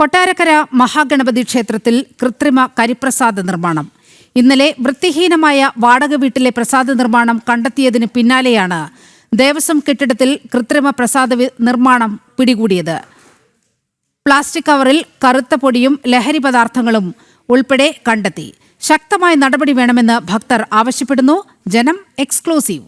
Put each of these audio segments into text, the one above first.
കൊട്ടാരക്കര മഹാഗണപതി ക്ഷേത്രത്തിൽ കൃത്രിമ കരിപ്രസാദ നിർമ്മാണം. ഇന്നലെ വൃത്തിഹീനമായ വാടക വീട്ടിലെ പ്രസാദ നിർമ്മാണം കണ്ടെത്തിയതിന് പിന്നാലെയാണ് ദേവസ്വം കെട്ടിടത്തിൽ കൃത്രിമ പ്രസാദ നിർമ്മാണം പിടികൂടിയത്. പ്ലാസ്റ്റിക് കവറിൽ കറുത്ത പൊടിയും ലഹരി പദാർത്ഥങ്ങളും ഉൾപ്പെടെ കണ്ടെത്തി. ശക്തമായ നടപടി വേണമെന്ന് ഭക്തർ ആവശ്യപ്പെടുന്നു. ജനം എക്സ്ക്ലൂസീവ്.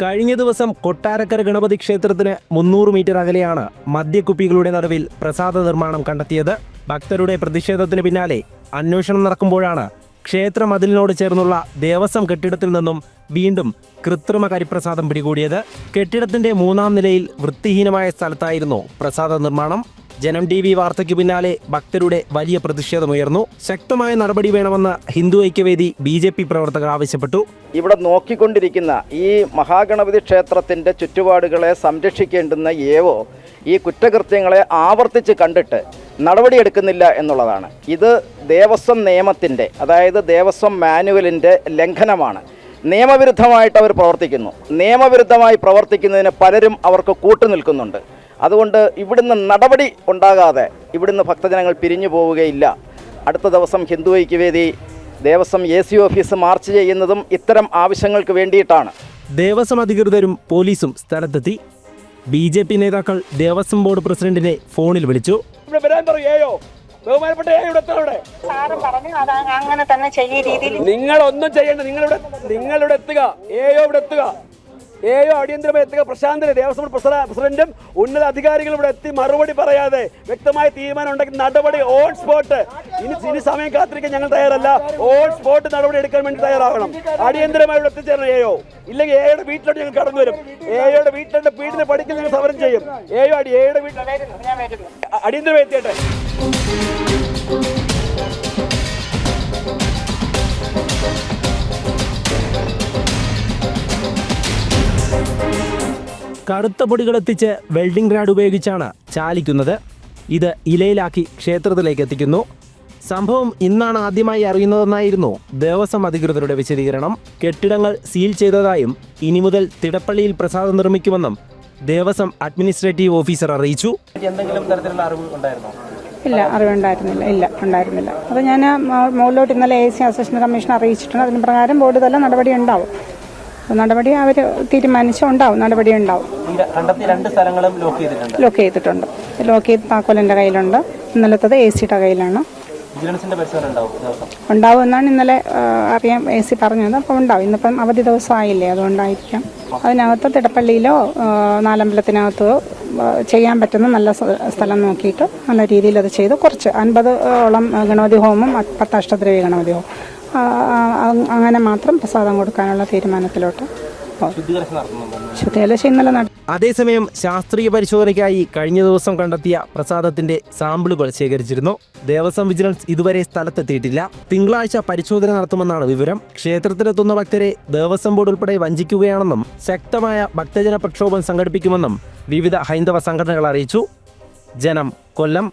കഴിഞ്ഞ ദിവസം കൊട്ടാരക്കര ഗണപതി ക്ഷേത്രത്തിന് മുന്നൂറ് മീറ്റർ അകലെയാണ് മദ്യക്കുപ്പികളുടെ നടുവിൽ പ്രസാദ നിർമ്മാണം കണ്ടെത്തിയത്. ഭക്തരുടെ പ്രതിഷേധത്തിന് പിന്നാലെ അന്വേഷണം നടക്കുമ്പോഴാണ് ക്ഷേത്ര മതിലിനോട് ചേർന്നുള്ള ദേവസ്വം കെട്ടിടത്തിൽ നിന്നും വീണ്ടും കൃത്രിമ കരിപ്രസാദം പിടികൂടിയത്. കെട്ടിടത്തിന്റെ മൂന്നാം നിലയിൽ വൃത്തിഹീനമായ സ്ഥലത്തായിരുന്നു പ്രസാദ നിർമ്മാണം. ജനം ടി വി വാർത്തയ്ക്ക് പിന്നാലെ ഭക്തരുടെ വലിയ പ്രതിഷേധമുയർന്നു. ശക്തമായ നടപടി വേണമെന്ന് Hindu Aikya Vedi B J P പ്രവർത്തകർ ആവശ്യപ്പെട്ടു. ഇവിടെ നോക്കിക്കൊണ്ടിരിക്കുന്ന ഈ മഹാഗണപതി ക്ഷേത്രത്തിന്റെ ചുറ്റുപാടുകളെ സംരക്ഷിക്കേണ്ടുന്ന ഏവോ ഈ കുറ്റകൃത്യങ്ങളെ ആവർത്തിച്ച് കണ്ടിട്ട് നടപടിയെടുക്കുന്നില്ല എന്നുള്ളതാണ്. ഇത് ദേവസ്വം നിയമത്തിന്റെ അതായത് ദേവസ്വം മാനുവലിന്റെ ലംഘനമാണ്. നിയമവിരുദ്ധമായിട്ട് അവർ പ്രവർത്തിക്കുന്നു. നിയമവിരുദ്ധമായി പ്രവർത്തിക്കുന്നതിന് പലരും അവർക്ക് കൂട്ടുനിൽക്കുന്നുണ്ട്. അതുകൊണ്ട് ഇവിടുന്ന് നടപടി ഉണ്ടാകാതെ ഇവിടുന്ന് ഭക്തജനങ്ങൾ പിരിഞ്ഞു പോവുകയില്ല. അടുത്ത ദിവസം Hindu Aikya Vedi Devaswom A C office March ചെയ്യുന്നതും ഇത്തരം ആവശ്യങ്ങൾക്ക് വേണ്ടിയിട്ടാണ്. ദേവസ്വം അധികൃതരും പോലീസും സ്ഥലത്തെത്തി. ബി ജെ പി നേതാക്കൾ ദേവസ്വം ബോർഡ് പ്രസിഡന്റിനെ ഫോണിൽ വിളിച്ചു. നിങ്ങൾ ഒന്നും ചെയ്യേണ്ട നിങ്ങളിവിടെ നിങ്ങളിവിടെ എത്തുക. ഏയോ ഇവിടെ എത്തുക. ഏയോ അടിയന്തരമായി എത്തുക പ്രശാന്തന് ദേവസ്വം പ്രസിഡന്റും ഉന്നത അധികാരികളും ഇവിടെ എത്തി മറുപടി പറയാതെ വ്യക്തമായ തീരുമാനം ഉണ്ടെങ്കിൽ നടപടി ഓൺ സ്പോട്ട് ഇനി ഇനി സമയം കാത്തിരിക്കാൻ ഞങ്ങൾ തയ്യാറല്ല. ഓൺ സ്പോട്ട് നടപടി എടുക്കാൻ വേണ്ടി തയ്യാറാകണം. അടിയന്തരമായി ഇവിടെ എത്തിച്ചേരണം ഏയോ. ഇല്ലെങ്കിൽ ഏയുടെ വീട്ടിലോട്ട് ഞങ്ങൾ കടന്നു വരും. ഏയോയുടെ വീട്ടിലെ വീടിന് പഠിക്കൽ ഞങ്ങൾ സമരം ചെയ്യും. ഏയോ അടി ഏയുടെ വീട്ടിൽ അടിയന്തരമായി എത്തിയട്ടെ. കറുത്ത പൊടികളെത്തിച്ച് വെൽഡിംഗ് റാഡ് ഉപയോഗിച്ചാണ് ചാലിക്കുന്നത്. ഇത് ഇലയിലാക്കി ക്ഷേത്രത്തിലേക്ക് എത്തിക്കുന്നു. സംഭവം ഇന്നാണ് ആദ്യമായി അറിയുന്നതെന്നായിരുന്നു ദേവസ്വം അധികൃതരുടെ വിശദീകരണം. കെട്ടിടങ്ങൾ സീൽ ചെയ്തതായും ഇനി മുതൽ തിടപ്പള്ളിയിൽ പ്രസാദം നിർമ്മിക്കുമെന്നും ദേവസ്വം അഡ്മിനിസ്ട്രേറ്റീവ് ഓഫീസർ അറിയിച്ചു. ഇല്ല അറിവുണ്ടായിരുന്നില്ല ഇല്ല ഉണ്ടായിരുന്നില്ല. അപ്പോൾ ഞാൻ മുകളിലോട്ട് ഇന്നലെ എ സി അസിസ്റ്റന്റ് കമ്മീഷൻ അറിയിച്ചിട്ടുണ്ട്. അതിന് പ്രകാരം ബോർഡ് തല നടപടി ഉണ്ടാവും. നടപടി അവർ തീരുമാനിച്ചുണ്ടാവും. നടപടി ഉണ്ടാവും രണ്ട് സ്ഥലങ്ങളും ലോക്ക് ചെയ്തിട്ടുണ്ട്. ലോക്ക് ചെയ്തിട്ടുണ്ട്. ലോക്ക് ചെയ്ത് താക്കോൽ എന്റെ കയ്യിലുണ്ട്. ഇന്നലത്തത് എ സിയുടെ കയ്യിലാണ്. ഉണ്ടാവും എന്നാണ് ഇന്നലെ അറിയാം അറിയാൻ എ സി പറഞ്ഞത്. അപ്പോൾ ഉണ്ടാവും. ഇന്നിപ്പം അവധി ദിവസം ആയില്ലേ അതുകൊണ്ടായിരിക്കാം. അതിനകത്ത് തിടപ്പള്ളിയിലോ നാലമ്പലത്തിനകത്തോ ചെയ്യാൻ പറ്റുന്ന നല്ല സ്ഥലം നോക്കിയിട്ട് നല്ല രീതിയിൽ അത് ചെയ്ത്. കുറച്ച് അൻപത് ഓളം ഗണപതി ഹോമും പത്ത് അഷ്ടദ്രവ്യ ഗണപതി ഹോമം. അങ്ങനെ മാത്രം പ്രസാദം കൊടുക്കാനുള്ള തീരുമാനത്തിലോട്ട് ഇന്നലെ അതേസമയം ശാസ്ത്രീയ പരിശോധനയ്ക്കായി കഴിഞ്ഞ ദിവസം കണ്ടെത്തിയ പ്രസാദത്തിന്റെ സാമ്പിളുകൾ ശേഖരിച്ചിരുന്നു. ദേവസ്വം വിജിലൻസ് ഇതുവരെ സ്ഥലത്തെത്തിയിട്ടില്ല. തിങ്കളാഴ്ച പരിശോധന നടത്തുമെന്നാണ് വിവരം. ക്ഷേത്രത്തിലെത്തുന്ന ഭക്തരെ ദേവസ്വം ബോർഡ് ഉൾപ്പെടെ വഞ്ചിക്കുകയാണെന്നും ശക്തമായ ഭക്തജന പ്രക്ഷോഭം സംഘടിപ്പിക്കുമെന്നും വിവിധ ഹൈന്ദവ സംഘടനകൾ അറിയിച്ചു. ജനം കൊല്ലം